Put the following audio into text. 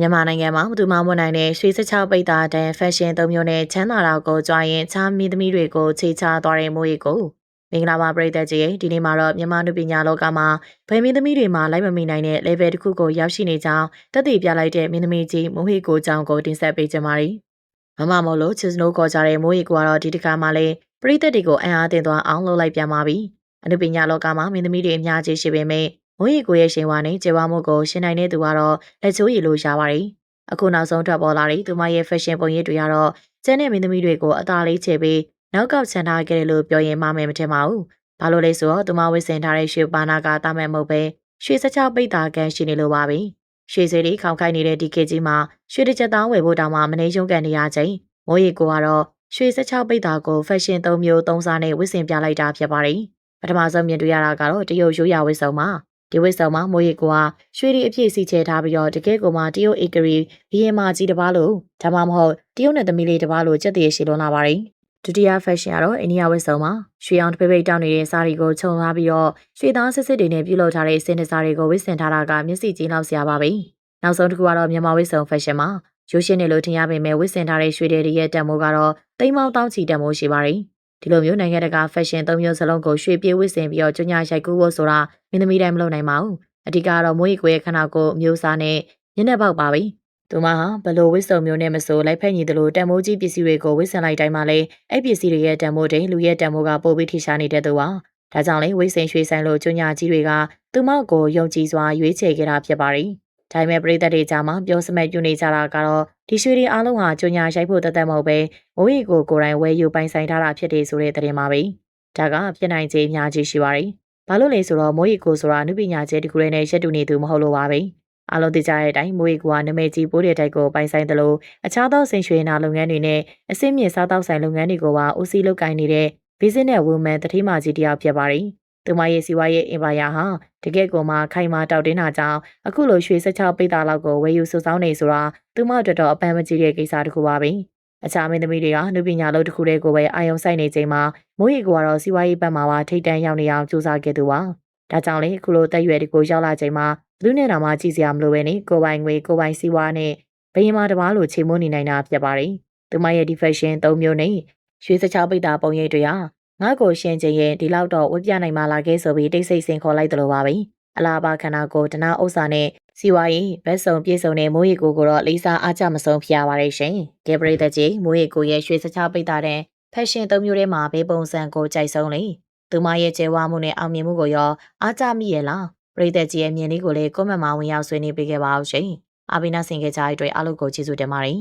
မြန်မာနိုင်ငံမှာမသူမမွန်နိုင်တဲ့ရွှေစချောက်ပိတ်တာတန်ဖက်ရှင်သုံးမျိုးနဲ့ချမ်းသာတော့ကိုကြွားရင်ချားမီသမီးတွေကိုခြေချသွားတဲ့မိုးရီကိုမင်္ဂလာပါပရိသတ်ကြီးဒီနေ့မှာတော့မြန်မာလူပညာလောကမှာဗေမင်းသမီးတွေမှာလိုက်မမိနိုင်တဲ့ level တစ်ခုကိုရောက်ရှိနေကြောင်းတက်တည်ပြလိုက်တဲ့မင်းသမီးကြီးမိုးဟီကိုကြောင့်ကိုတင်ဆက်ပေးကြပါမယ်မမမို့လို့ချစ်စနိုးခေါ်ကြတဲ့မိုးဟီကိုကတော့ဒီတစ်ခါမှလည်းပရိသတ်တွေကိုအံ့အားသင့်သွားအောင်လုပ်လိုက်ပြန်ပါပြီအနုပညာလောကမှာမင်းသမီးတွေအများကြီးရှိပေမဲ့ မိုးရီကိုရဲ့ရှင်ဝါနဲ့ကျေဝါမှုကိုရှင်းနိုင်တဲ့သူကတော့လက်ချိုးရည်လို့ရပါတယ်အခုနောက်ဆုံးထွက်ပေါ်လာတဲ့သူမရဲ့ fashion ပုံရိပ်တွေကတော့ကျန်းတဲ့မင်းသမီးတွေကိုအသာလေးချေပြီးနောက်ကောက်ချန်ထားခဲ့တယ်လို့ပြောရင်မှားမယ်မထင်ပါဘူး။ဘာလို့လဲဆိုတော့သူမဝစ်စင်ထားတဲ့ရွှေပါနာကတာမဲ့မဟုတ်ပဲရွှေစချောက်ပိတ်တာကန်ရှိနေလို့ပါပဲ။ရွှေစေးလေးခေါင်ခိုက်နေတဲ့ဒီကေကြီးမှာရွှေတစ်ချက်သားဝယ်ဖို့တောင်မှမနေရုံကန်နေရချိန်မိုးရီကိုကတော့ရွှေစချောက်ပိတ်တာကို fashion ၃မျိုး၃စားနဲ့ဝစ်စင်ပြလိုက်တာဖြစ်ပါတယ်။ပထမဆုံးမြင်တွေ့ရတာကတော့တရုတ်ရိုးရာဝစ်စုံပါ။ ဒီဝိဆောင်မှာမိုးရီကိုကရွှေရီအပြည့်စီချဲထားပြီးတော့တကယ်ကိုမှတရုတ်ဧကရီဘီယင်မာကြီးတစ်ပါးလို့ဒါမှမဟုတ်တရုတ်နဲ့သမီးလေးတစ်ပါးလို့စက်တည်းရှိလွန်လာပါတယ်ဒုတိယ fashion ကတော့အိန္ဒိယဝတ်စုံမှာရွှေအောင်တပိတ်ပိတ်တောင်းနေတဲ့စားတွေကိုခြုံထားပြီးတော့ရွှေသားစစ်စစ်တွေနဲ့ပြုလုပ်ထားတဲ့စင်တစားတွေကိုဝတ်ဆင်ထားတာကမျက်စိကြီးလောက်စရာပါပဲနောက်ဆုံးတစ်ခုကတော့မြန်မာဝတ်စုံ fashion မှာရိုးရှင်းနေလို့ထင်ရပေမဲ့ဝတ်ဆင်ထားတဲ့ရွှေတွေရဲ့တန်မိုးကတော့တိမ်မောင်းတောင်းချီတန်မိုးရှိပါတယ် ဒီလိုမျိုးနိုင်ငံတကာ fashion သုံးမျိုးစလုံးကိုရွှေပြေးဝစ်ဆင်ပြီးတော့ကြညာရိုက်ကူးဖို့ဆိုတာမင်းသမီးတိုင်းမလုပ်နိုင်ပါဘူးအဓိကတော့မွေးကိုရဲ့ခန္ဓာကိုယ်အမျိုးအစားနဲ့ညနေပေါက်ပါပဲသူမဟာဘလို့ဝစ်စုံမျိုးနဲ့မဆိုလိုက်ဖက်ညီသလိုတန်မိုးကြီးပစ္စည်းတွေကိုဝစ်ဆင်လိုက်တိုင်းမှာလဲအဲ့ပစ္စည်းတွေရဲ့တန်မိုးတိန်လူရဲ့တန်မိုးကပိုပြီးထိရှာနေတဲ့သူပါဒါကြောင့်လဲဝိစိန်ရွှေဆိုင်လိုကျွညာကြီးတွေကသူမကိုယုံကြည်စွာရွေးချယ်ခဲ့တာဖြစ်ပါတယ် ဒါပေမဲ့ပြည်သက်တွေကြားမှာပြောစမဲ့ပြုနေကြတာကတော့ဒီရွှေတွေအားလုံးဟာကျွညာရိုက်ဖို့တသက်မဟုတ်ပဲမိုးရီကိုကိုယ်တိုင်ဝဲယူပိုင်ဆိုင်ထားတာဖြစ်တယ်ဆိုတဲ့သတင်းပါပဲဒါကဖြစ်နိုင်ခြေအများကြီးရှိပါတယ်ဘာလို့လဲဆိုတော့မိုးရီကိုဆိုတာနုပညာကျဲတခုလေးနဲ့ရက်တူနေသူမဟုတ်လို့ပါပဲအားလုံးသိကြတဲ့အတိုင်းမိုးရီကိုကနမဲကြီးပိုးတဲ့တိုက်ကိုပိုင်ဆိုင်တယ်လို့အခြားသောဆင်ရွှေနာလုပ်ငန်းတွေနဲ့အစင်းမြင့်စားတောက်ဆိုင်လုပ်ငန်းတွေကိုပါဦးစီးလုပ်ကိုင်နေတဲ့ business woman တတိမာကြီးတယောက်ဖြစ်ပါတယ် သူမရဲ့စီဝါရဲ့အင်ပါယာဟာတကယ့်ကိုမှခိုင်မာတောက်တင်းတာကြောင့်အခုလိုရွှေစချောက်ပိတ်တာလောက်ကိုဝယ်ယူစုဆောင်းနေဆိုတာသူမအတွက်တော့အပန်းမကြီးတဲ့ကိစ္စတစ်ခုပါပဲအခြားမင်းသမီးတွေကနှုပညာလုပ်တစ်ခုတည်းကိုပဲအာယုံဆိုင်နေချိန်မှာမိုးရီကတော့စီဝါရေးဘက်မှာပါထိတ်တန့်ရောက်နေအောင်ကြိုးစားခဲ့သူပါဒါကြောင့်လေအခုလိုတက်ရွယ်ဒီကိုရောက်လာချိန်မှာလူနဲ့တော်မှကြည့်စရာမလိုပဲနေကိုပိုင်ငွေကိုပိုင်စီဝါနဲ့ဘယင်မာတပားလိုချိန်မွနေနိုင်တာဖြစ်ပါတယ်သူမရဲ့ဒီဖက်ရှင်၃မျိုးနဲ့ရွှေစချောက်ပိတ်တာပုံရိပ်တွေဟာ ငါ့ကိုရှင်ချင်းရဲ့ဒီလောက်တော့ဝတ်ပြနိုင်မှလာခဲ့ဆိုပြီးတိတ်ဆိတ်ဆင်ခေါ်လိုက်တယ်လို့ပါပဲအလားပါခန္ဓာကိုတနာဥစ္စာနဲ့စီဝါရေးဘက်စုံပြေဆုံးတဲ့မိုးရီကိုကိုတော့လေးစားအားကြမဆုံးဖြစ်ရပါတယ်ရှင်ကဲပရိသတ်ကြီးမိုးရီကိုရဲ့ရွှေစချပိတ်တာတဲ့ဖက်ရှင်သုံးမျိုးထဲမှာဘေးပုံစံကိုကြိုက်ဆုံးလေသူမရဲ့ကျဲဝါမှုနဲ့အောင်မြင်မှုကိုရောအားကြမိရဲ့လားပရိသတ်ကြီးရဲ့မြင်လေးကိုလည်းကွန်မန့်မှာဝင်ရောက်ဆွေးနွေးပေးခဲ့ပါအောင်ရှင်အာဘိနာဆင်ခဲ့ကြတဲ့အတွက်အားလုံးကိုကျေးဇူးတင်ပါတယ်